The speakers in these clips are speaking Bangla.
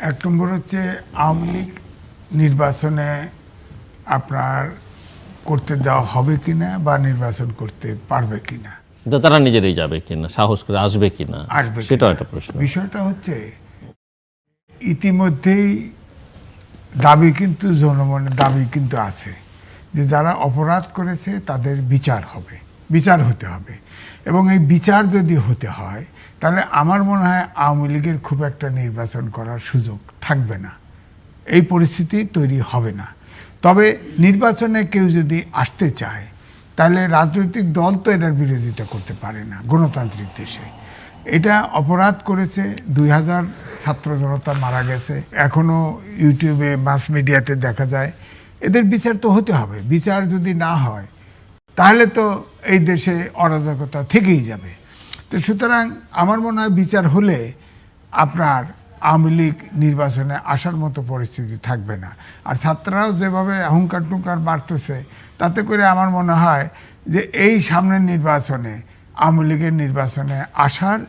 এক নম্বর হচ্ছে আওয়ামী লীগ নির্বাচনে আপনার করতে দেওয়া হবে কিনা বা নির্বাচন করতে পারবে কিনা? তারা নিজেরাই যাবে কিনা সাহস করে আসবে কিনা? আসবে সেটাও একটা প্রশ্ন। বিষয়টা হচ্ছে ইতিমধ্যেই দাবি কিন্তু জনমনে দাবি কিন্তু আছে যে যারা অপরাধ করেছে তাদের বিচার হবে বিচার হতে হবে। এবং এই বিচার যদি হতে হয় তাহলে আমার মনে হয় আওয়ামী লীগের খুব একটা নির্বাচন করার সুযোগ থাকবে না। এই পরিস্থিতি তৈরি হবে না। তবে নির্বাচনে কেউ যদি আসতে চায়, তাহলে রাজনৈতিক দল তো এটার বিরোধিতা করতে পারে না, গণতান্ত্রিক দেশে। এটা অপরাধ করেছে দুই হাজার ছাত্র জনতা মারা গেছে। এখনও ইউটিউবে, মাস মিডিয়াতে দেখা যায়, এদের বিচার তো হতে হবে। বিচার যদি না হয়, তাহলে তো এই দেশে অরাজকতা থেকেই যাবে। তো সুতরাং আমার মনে হয় বিচার হলে আপনার আওয়ামী লীগ নির্বাচনে আসার মতো পরিস্থিতি থাকবে না। আর ছাত্ররাও যেভাবে হুঙ্কার টুঙ্কার মারতেছে, তাতে করে আমার মনে হয় যে এই সামনের নির্বাচনে, আওয়ামী লীগের নির্বাচনে আসার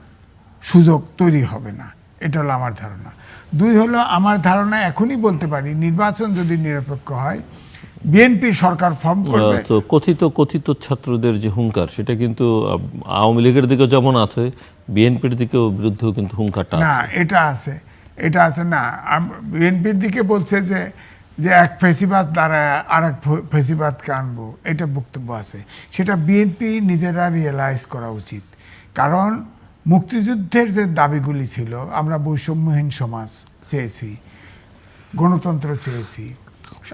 সুযোগ তৈরি হবে না। এটা হলো আমার ধারণা। দুই হলো, আমার ধারণা এখনই বলতে পারি, নির্বাচন যদি নিরপেক্ষ হয় বিএনপি সরকার ফর্ম করবে। তো কথিত কথিত ছাত্রদের যে হুঙ্কার সেটা কিন্তু আওয়ামী লীগের দিকে যেমন আছে বিএনপির দিকেও বিরুদ্ধেও কিন্তু হুঙ্কারটা না এটা আছে এটা আছে না। বিএনপির দিকে বলছে যে যে এক ফেসিবাদ দ্বারা আর এক ফেসিবাদকে আনব এটা বক্তব্য আছে। সেটা বিএনপি নিজেরা রিয়েলাইজ করা উচিত। কারণ মুক্তিযুদ্ধের যে দাবিগুলি ছিল আমরা বৈষম্যহীন সমাজ চেয়েছি গণতন্ত্র চেয়েছি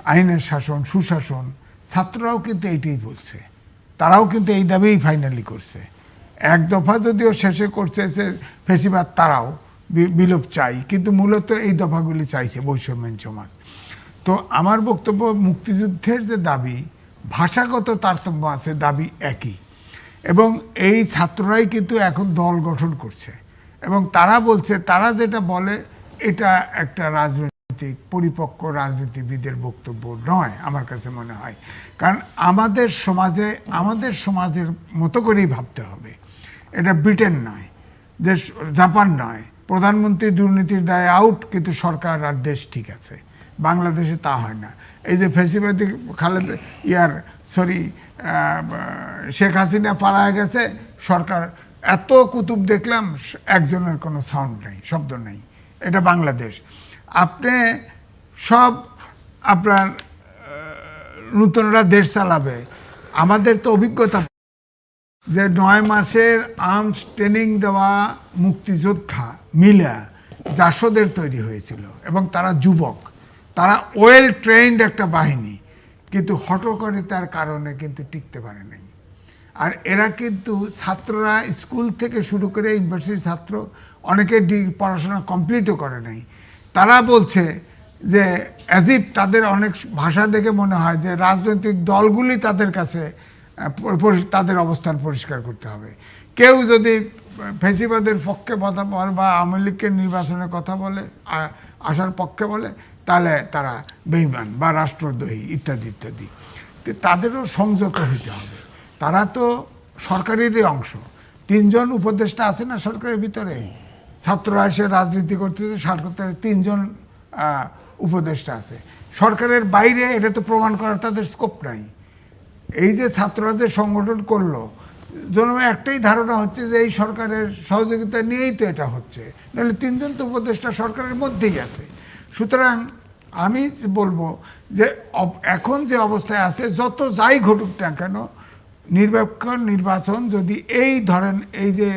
আইনের শাসন, সুশাসন, ছাত্ররাও কিন্তু এইটাই বলছে। তারাও কিন্তু এই দাবিই ফাইনালি করছে। এক দফা যদিও শেষে করছে যে ফেসিবাদ, তারাও বিলোপ চাই, কিন্তু মূলত এই দফাগুলি চাইছে বৈষম্যহীন সমাজ। তো আমার বক্তব্য, মুক্তিযুদ্ধের যে দাবি, ভাষাগত তারতম্য আছে, দাবি একই। এবং এই ছাত্ররাই কিন্তু এখন দল গঠন করছে। এবং তারা বলছে, তারা যেটা বলে, এটা একটা রাজনৈতিক পরিপক্ক রাজনীতিবিদের বক্তব্য নয় আমার কাছে মনে হয়। কারণ আমাদের সমাজে, আমাদের সমাজের মতো করেই ভাবতে হবে। এটা ব্রিটেন নয়, দেশ জাপান নয়। প্রধানমন্ত্রী দুর্নীতির দায়ে আউট কিন্তু সরকার আর দেশ ঠিক আছে। বাংলাদেশে তা হয় না। এই যে ফেসিবাদী খালেদ ইয়ার সরি শেখ হাসিনা পালায় গেছে, সরকার এত কুতুব দেখলাম, একজনের কোনো সাউন্ড নেই, শব্দ নেই। এটা বাংলাদেশ। আপনি সব আপনার নূতনরা দেশ চালাবে। আমাদের তো অভিজ্ঞতা যে নয় মাসের আর্মস ট্রেনিং দেওয়া মুক্তিযোদ্ধা মিলা জাসদের তৈরি হয়েছিল এবং তারা যুবক। তারা ওয়েল ট্রেন্ড একটা বাহিনী, কিন্তু হটকরিতার কারণে কিন্তু টিকতে পারে নাই। আর এরা কিন্তু ছাত্ররা স্কুল থেকে শুরু করে ইউনিভার্সিটির ছাত্র, অনেকে পড়াশোনা কমপ্লিটও করে নাই। তারা বলছে যে অ্যাজ ইফ তাদের অনেক ভাষা দেখে মনে হয় যে রাজনৈতিক দলগুলি তাদের কাছে তাদের অবস্থান পরিষ্কার করতে হবে। কেউ যদি ফেসিবাদের পক্ষে কথা বলে বা আওয়ামী লীগকে নির্বাচনের কথা বলে আসার পক্ষে বলে, তাহলে তারা বেইমান বা রাষ্ট্রদ্রোহী, ইত্যাদি ইত্যাদি। তাদেরও সংযত হতে হবে। তারা তো সরকারেরই অংশ। তিনজন উপদেষ্টা আছে না সরকারের ভিতরে? ছাত্ররা এসে রাজনীতি করতেছে সরকার তিনজন উপদেষ্টা আছে। সরকারের বাইরে এটা তো প্রমাণ করার তাদের স্কোপ নাই। এই যে ছাত্ররা যে সংগঠন করল, জন্মে একটাই ধারণা হচ্ছে যে এই সরকারের সহযোগিতা নিয়েই তো এটা হচ্ছে। নাহলে তিনজন তো উপদেষ্টা সরকারের মধ্যেই আছে। সুতরাং আমি বলব যে এখন যে অবস্থায় আছে, যত যাই ঘটুক না কেন, নিরপেক্ষ নির্বাচন যদি এই ধরেন, এই যে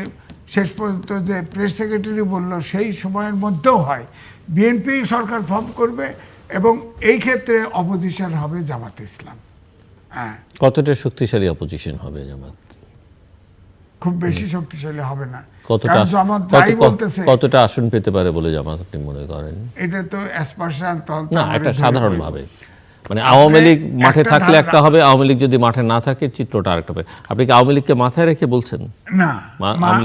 শেষ পর্যন্ত যে প্রেস সেক্রেটারি বলল সেই সময়ের মধ্যেও হয়। বিএনপি সরকার ফর্ম করবে এবং এই ক্ষেত্রে অপোজিশন হবে জামাত ইসলাম। হ্যাঁ। কতটা শক্তিশালী অপোজিশন হবে জামাত? খুব বেশি শক্তিশালী হবে না। কতটা জামাত যাই বলতেছে কতটা আসন পেতে পারে বলে জামাত আপনি মনে করেন? এটা তো অ্যাসপারশন না এটা সাধারণ ভাবে মানে আওয়ামী লীগ মাঠে থাকলে একটা হবে আওয়ামী লীগ যদি মাঠে না থাকে চিত্রটা আরেকটা হবে। আপনি কি আওয়ামী লীগকে মাথায় রেখে বলছেন? না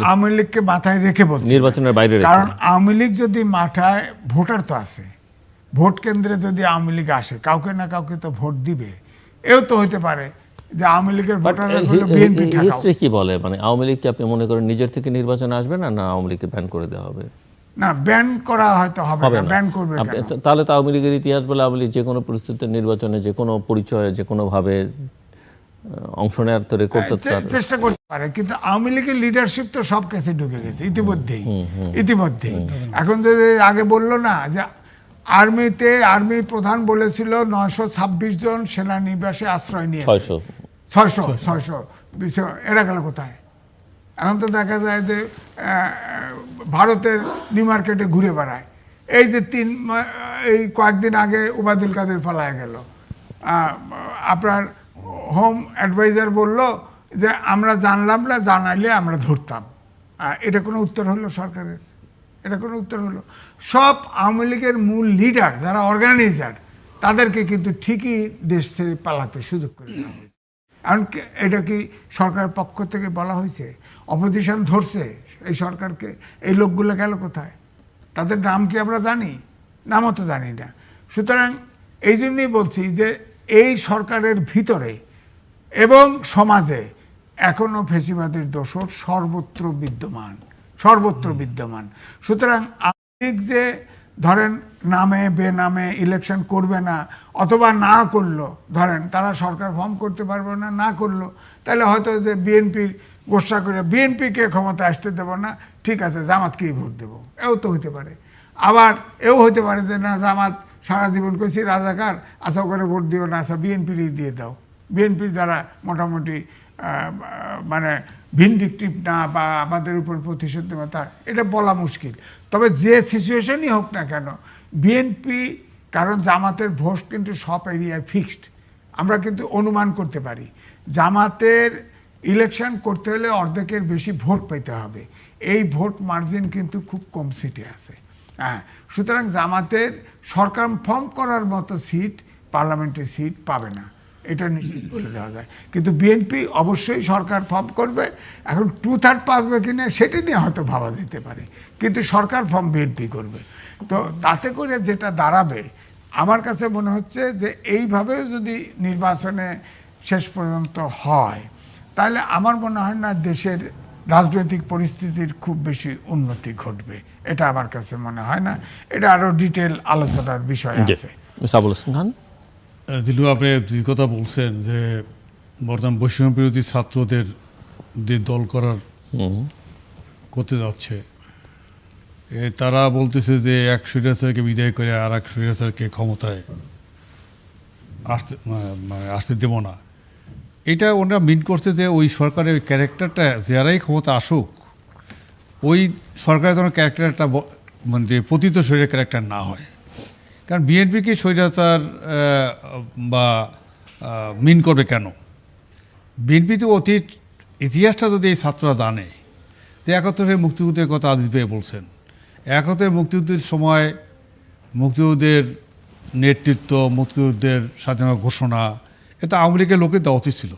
আওয়ামী লীগকে মাথায় রেখে বলছি। না। নির্বাচনের বাইরে কারণ আওয়ামী লীগ যদি মাথায় ভোটার তো আছে ভোট কেন্দ্রে যদি আওয়ামী লীগ আসে কাউকে না কাউকে তো ভোট দিবে। এও তো হতে পারে যে আওয়ামী লীগের ভোটার হলো বিএনপি কি বলে? মানে আওয়ামী লীগকে আপনি মনে করেন নিজের থেকে নির্বাচন আসবে না? না আওয়ামী লীগকে ব্যান করে দেওয়া হবে? না ব্যান করা হয়তো হবে না ব্যান করবে তাহলে তো আওয়ামী লীগের ইতিহাস বলে আওয়ামী লীগ যে কোনো পরিস্থিতিতে নির্বাচনে যে কোনো পরিচয়ে যে কোনো ভাবে অংশ নেওয়ার তো রেকর্ড তো চে- তার চেষ্টা করতে পারে কিন্তু আওয়ামী লীগের লিডারশিপ তো সব কাছে ঢুকে গেছে ইতিমধ্যেই। ইতিমধ্যেই। এখন যদি আগে বলল না যে আর্মিতে আর্মি প্রধান বলেছিল নয়শো ছাব্বিশ জন সেনানিবাসে আশ্রয় নিয়ে ছয়শো। ছয়শো এরা গেল কোথায়? এখন তো দেখা যায় যে ভারতের নিউ মার্কেটে ঘুরে বেড়ায়। এই যে তিন, এই কয়েকদিন আগে উবাদুল কাদের পালায় গেল। আপনার হোম অ্যাডভাইজার বলল যে, আমরা জানলাম না, জানাইলে আমরা ধরতাম। এটা কোনো উত্তর হলো সরকারের? এটা কোনো উত্তর হলো? সব আওয়ামী লীগের মূল লিডার যারা অর্গানাইজার তাদেরকে কিন্তু ঠিকই দেশ ছেড়ে পালাতে সুযোগ করে দেওয়া হয়েছে। এখন কি- এটা কি সরকারের পক্ষ থেকে বলা হয়েছে? অপোজিশন ধরছে এই সরকারকে। এই লোকগুলো গেল কোথায়? তাদের নাম কি আমরা জানি? নামও তো জানি না। সুতরাং এই জন্যই বলছি যে এই সরকারের ভিতরে এবং সমাজে এখনও ফেসিবাদের দোষর সর্বত্র বিদ্যমান সর্বত্র বিদ্যমান। সুতরাং আওয়ামী লীগ যে ধরেন নামে বেনামে ইলেকশন করবে না অথবা না করল ধরেন তারা সরকার ফর্ম করতে পারবে না না করল তাহলে হয়তো যে বিএনপির গোসা করে বিএনপিকে ক্ষমতা আসতে দেবো না, ঠিক আছে, জামাতকেই ভোট দেবো। এও তো হতে পারে। আবার এও হতে পারে যে, না, জামাত সারা জীবন করছি রাজাকার আশা করে ভোট দিও না আচ্ছা বিএনপিরই দিয়ে দাও। বিএনপির যারা মোটামুটি মানে ভিনডিকটিভ না বা আমাদের উপর প্রতিশোধ তার এটা বলা মুশকিল। তবে যে সিচুয়েশনই হোক না কেন, বিএনপি, কারণ জামাতের ভোট কিন্তু সব এরিয়ায় ফিক্সড আমরা কিন্তু অনুমান করতে পারি। জামাতের ইলেকশন করতে হলে অর্ধেকের বেশি ভোট পেতে হবে। এই ভোট মার্জিন কিন্তু খুব কম সিটে আছে। হ্যাঁ সুতরাং জামাতের সরকার ফর্ম করার মতো সিট, পার্লামেন্টের সিট পাবে না। এটা নিশ্চিত বলে দেওয়া যায়। কিন্তু বিএনপি অবশ্যই সরকার ফর্ম করবে। এখন টু থার্ড পাবে কিনা সেটা নিয়ে হয়তো ভাবা যেতে পারে। কিন্তু সরকার ফর্ম বিএনপি করবে। তো তাতে করে যেটা দাঁড়াবে, আমার কাছে মনে হচ্ছে যে এইভাবেও যদি নির্বাচনে শেষ পর্যন্ত হয় তাহলে আমার মনে হয় না দেশের রাজনৈতিক পরিস্থিতির খুব বেশি উন্নতি ঘটবে। এটা আমার কাছে মনে হয় না। এটা আরও ডিটেল আলোচনার বিষয় আছে। সাবুল খান? দিলু আপনি যে কথা বলছেন যে বর্তমান বৈষম্য বিরোধী ছাত্রদের যে দল করার করতে যাচ্ছে এ, তারা বলতেছে যে এক স্বৈরাচারকে বিদায় করে আর এক স্বৈরাচারকে ক্ষমতায় আসতে মানে আসতে দেব না। এটা ওনারা মিন করছে যে ওই সরকারের ক্যারেক্টারটা যারাই ক্ষমতা আসুক, ওই সরকারের যেন ক্যারেক্টারটা মানে যে পতিত শরীরের ক্যারেক্টার না হয়। কারণ বিএনপিকে স্বৈরাচার বা মিন করবে কেন? বিএনপি তো অতীত ইতিহাসটা যদি এই ছাত্ররা জানে, তো একত্রে মুক্তিযুদ্ধের কথা আদিত ভাই বলছেন। একত্রে মুক্তিযুদ্ধের সময় মুক্তিযুদ্ধের নেতৃত্ব, মুক্তিযুদ্ধের স্বাধীনতা ঘোষণা এটা আওয়ামী লীগের লোকের দেওয়া ছিল।